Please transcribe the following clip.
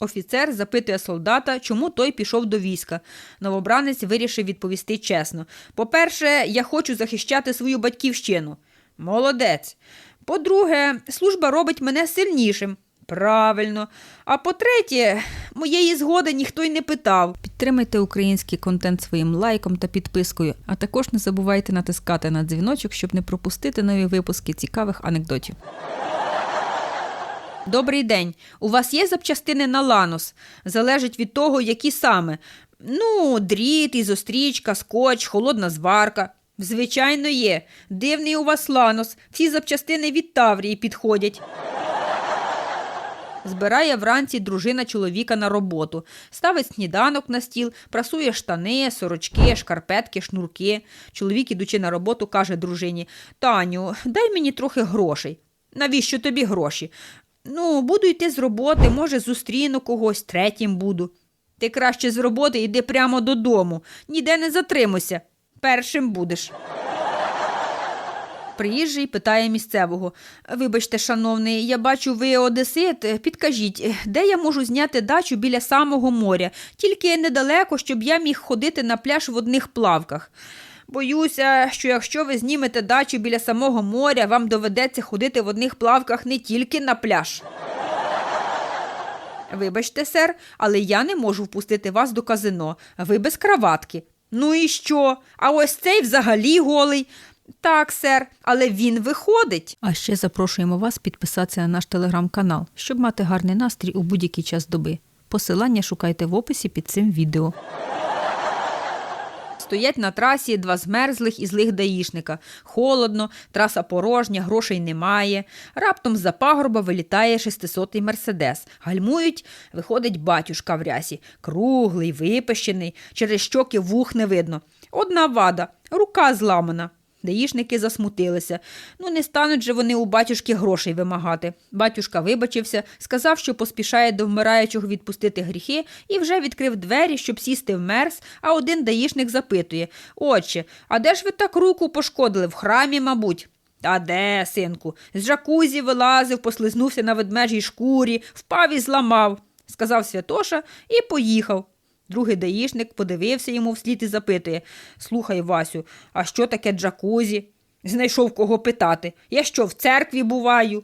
Офіцер запитує солдата, чому той пішов до війська. Новобранець вирішив відповісти чесно. По-перше, я хочу захищати свою батьківщину. Молодець. По-друге, служба робить мене сильнішим. Правильно. А по-третє, моєї згоди ніхто й не питав. Підтримайте український контент своїм лайком та підпискою, а також не забувайте натискати на дзвіночок, щоб не пропустити нові випуски цікавих анекдотів. Добрий день. У вас є запчастини на ланос? Залежить від того, які саме. Ну, дріт, ізострічка, скотч, холодна зварка. Звичайно, є. Дивний у вас ланос. Всі запчастини від Таврії підходять. Збирає вранці дружина чоловіка на роботу, ставить сніданок на стіл, прасує штани, сорочки, шкарпетки, шнурки. Чоловік, ідучи на роботу, каже дружині: Таню, дай мені трохи грошей. Навіщо тобі гроші? Ну, буду йти з роботи, може, зустріну когось, третім буду. Ти краще з роботи йди прямо додому, ніде не затримуйся. Першим будеш. Приїжджий питає місцевого. Вибачте, шановний, я бачу, ви одесит. Підкажіть, де я можу зняти дачу біля самого моря, тільки недалеко, щоб я міг ходити на пляж в одних плавках. Боюся, що якщо ви знімете дачу біля самого моря, вам доведеться ходити в одних плавках не тільки на пляж. Вибачте, сер, але я не можу впустити вас до казино. Ви без краватки. Ну і що? А ось цей взагалі голий. Так, сер, але він виходить. А ще запрошуємо вас підписатися на наш телеграм-канал, щоб мати гарний настрій у будь-який час доби. Посилання шукайте в описі під цим відео. Стоять на трасі два змерзлих і злих даїшника. Холодно, траса порожня, грошей немає. Раптом з-за пагорба вилітає шестисотий мерседес. Гальмують, виходить батюшка в рясі. Круглий, випещений, через щоки вух не видно. Одна вада, рука зламана. Даїшники засмутилися. Ну, не стануть же вони у батюшки грошей вимагати. Батюшка вибачився, сказав, що поспішає до вмираючого відпустити гріхи, і вже відкрив двері, щоб сісти в мерз, а один даїшник запитує Отче, а де ж ви так руку пошкодили? В храмі, мабуть. Та де, синку? З жакузі вилазив, послизнувся на ведмежій шкурі, впав і зламав, сказав Святоша і поїхав. Другий даїшник подивився йому вслід і запитує Слухай, Васю, а що таке джакузі? Знайшов кого питати. Я що, в церкві буваю?